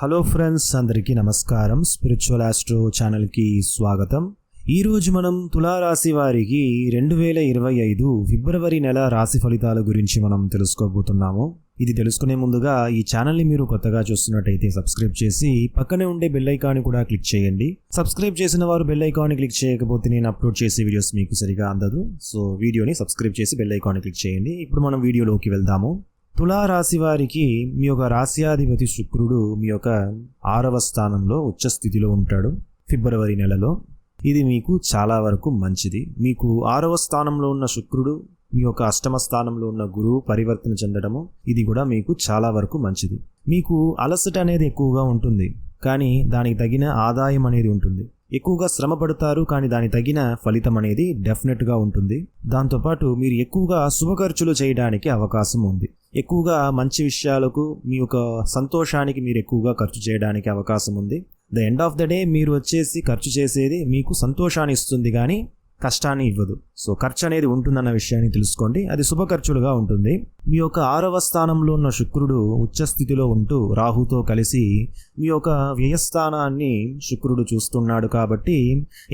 Hello friends అందరికీ నమస్కారం. Spiritual astro ఛానల్కి స్వాగతం. ఈరోజు మనం తులారాశి వారికి రెండు వేల ఇరవై ఐదు ఫిబ్రవరి నెల రాశి ఫలితాల గురించి మనం తెలుసుకోబోతున్నాము. ఇది తెలుసుకునే ముందుగా ఈ ఛానల్ని మీరు కొత్తగా చూస్తున్నట్టయితే సబ్స్క్రైబ్ చేసి పక్కనే ఉండే బెల్ ఐకాన్ కూడా క్లిక్ చేయండి. సబ్స్క్రైబ్ చేసిన వారు బెల్ ఐకాన్ క్లిక్ చేయకపోతే నేను అప్లోడ్ చేసే వీడియోస్ మీకు సరిగా అందదు. సో వీడియోని సబ్స్క్రైబ్ చేసి బెల్ ఐకాన్ క్లిక్ చేయండి. ఇప్పుడు మనం వీడియోలోకి వెళ్దాము. తులారాశి వారికి మీ యొక్క రాశ్యాధిపతి శుక్రుడు మీ యొక్క ఆరవ స్థానంలో ఉచ్చ స్థితిలో ఉంటాడు ఫిబ్రవరి నెలలో. ఇది మీకు చాలా వరకు మంచిది. మీకు ఆరవ స్థానంలో ఉన్న శుక్రుడు మీ యొక్క అష్టమ స్థానంలో ఉన్న గురువు పరివర్తన చెందడము ఇది కూడా మీకు చాలా వరకు మంచిది. మీకు అలసట అనేది ఎక్కువగా ఉంటుంది కానీ దానికి తగిన ఆదాయం అనేది ఉంటుంది. ఎక్కువగా శ్రమ పడతారు కానీ దాని తగిన ఫలితం అనేది డెఫినెట్గా ఉంటుంది. దాంతోపాటు మీరు ఎక్కువగా శుభ ఖర్చులు చేయడానికి అవకాశం ఉంది. ఎక్కువగా మంచి విషయాలకు మీ యొక్క సంతోషానికి మీరు ఎక్కువగా ఖర్చు చేయడానికి అవకాశం ఉంది. The end of the day మీరు వచ్చేసి ఖర్చు చేసేది మీకు సంతోషాన్ని ఇస్తుంది కానీ కష్టాన్ని ఇవ్వదు. సో ఖర్చు అనేది ఉంటుందన్న విషయాన్ని తెలుసుకోండి. అది శుభ ఖర్చులుగా ఉంటుంది. మీ యొక్క ఆరవ స్థానంలో ఉన్న శుక్రుడు ఉచ్చస్థితిలో ఉంటూ రాహుతో కలిసి మీ యొక్క వ్యయస్థానాన్ని శుక్రుడు చూస్తున్నాడు కాబట్టి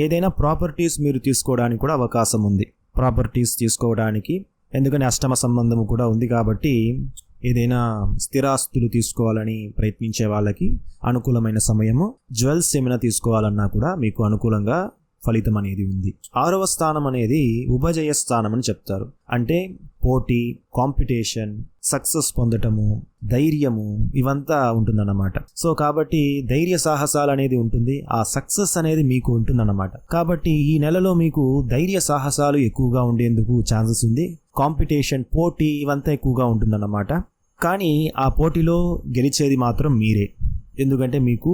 ఏదైనా ప్రాపర్టీస్ మీరు తీసుకోవడానికి కూడా అవకాశం ఉంది. ప్రాపర్టీస్ తీసుకోవడానికి ఎందుకని అష్టమ సంబంధము కూడా ఉంది కాబట్టి ఏదైనా స్థిరాస్తులు తీసుకోవాలని ప్రయత్నించే వాళ్ళకి అనుకూలమైన సమయము జ్యువెల్స్ ఏమైనా తీసుకోవాలన్నా కూడా మీకు అనుకూలంగా ఫలితం అనేది ఉంది. ఆరవ స్థానం అనేది ఉభజయ స్థానం అని చెప్తారు. అంటే పోటీ కాంపిటీషన్ సక్సెస్ పొందటము ధైర్యము ఇవంతా ఉంటుందన్నమాట. సో కాబట్టి ధైర్య సాహసాలు అనేది ఉంటుంది ఆ సక్సెస్ అనేది మీకు ఉంటుందన్నమాట. కాబట్టి ఈ నెలలో మీకు ధైర్య సాహసాలు ఎక్కువగా ఉండేందుకు ఛాన్సెస్ ఉంది కాంపిటీషన్ పోటీ ఇవంతా ఎక్కువగా ఉంటుందన్నమాట. కానీ ఆ పోటీలో గెలిచేది మాత్రం మీరే ఎందుకంటే మీకు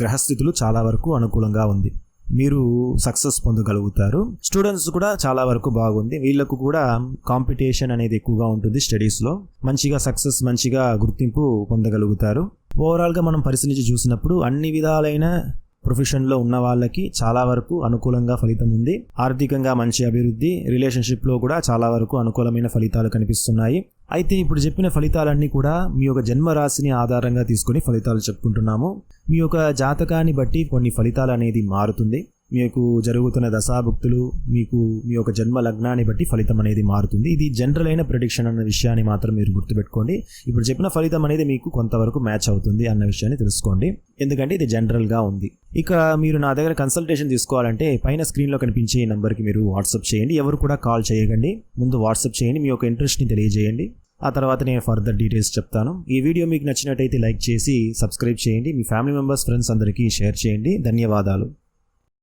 గ్రహస్థితులు చాలా వరకు అనుకూలంగా ఉంది. మీరు సక్సెస్ పొందగలుగుతారు. స్టూడెంట్స్ కూడా చాలా వరకు బాగుంది. వీళ్ళకు కూడా కాంపిటీషన్ అనేది ఎక్కువగా ఉంటుంది స్టడీస్లో మంచిగా సక్సెస్ మంచిగా గుర్తింపు పొందగలుగుతారు. ఓవరాల్గా మనం పరిశీలించి చూసినప్పుడు అన్ని విధాలైన ప్రొఫెషన్లో ఉన్న వాళ్ళకి చాలా వరకు అనుకూలంగా ఫలితం ఉంది. ఆర్థికంగా మంచి అభివృద్ధి రిలేషన్షిప్లో కూడా చాలా వరకు అనుకూలమైన ఫలితాలు కనిపిస్తున్నాయి. అయితే ఇప్పుడు చెప్పిన ఫలితాలన్నీ కూడా మీ యొక్క జన్మరాశిని ఆధారంగా తీసుకొని ఫలితాలు చెప్పుకుంటున్నాము. మీ యొక్క జాతకాన్ని బట్టి కొన్ని ఫలితాలు అనేది మారుతుంది. మీకు జరుగుతున్న దశాభుక్తులు మీకు మీ యొక్క జన్మ లగ్నాన్ని బట్టి ఫలితం అనేది మారుతుంది. ఇది జనరల్ అయిన ప్రిడిక్షన్ అన్న విషయాన్ని మాత్రం మీరు గుర్తుపెట్టుకోండి. ఇప్పుడు చెప్పిన ఫలితం అనేది మీకు కొంతవరకు మ్యాచ్ అవుతుంది అన్న విషయాన్ని తెలుసుకోండి. ఎందుకంటే ఇది జనరల్గా ఉంది. ఇక మీరు నా దగ్గర కన్సల్టేషన్ తీసుకోవాలంటే పైన స్క్రీన్లో కనిపించే ఈ నెంబర్కి మీరు వాట్సాప్ చేయండి. ఎవరు కూడా కాల్ చేయకండి. ముందు వాట్సాప్ చేయండి. మీ యొక్క ఇంట్రెస్ట్ని తెలియజేయండి. ఆ తర్వాత నేను ఫర్దర్ డీటెయిల్స్ చెప్తాను. ఈ వీడియో మీకు నచ్చినట్టయితే లైక్ చేసి సబ్స్క్రైబ్ చేయండి. మీ ఫ్యామిలీ మెంబర్స్ ఫ్రెండ్స్ అందరికీ షేర్ చేయండి. ధన్యవాదాలు.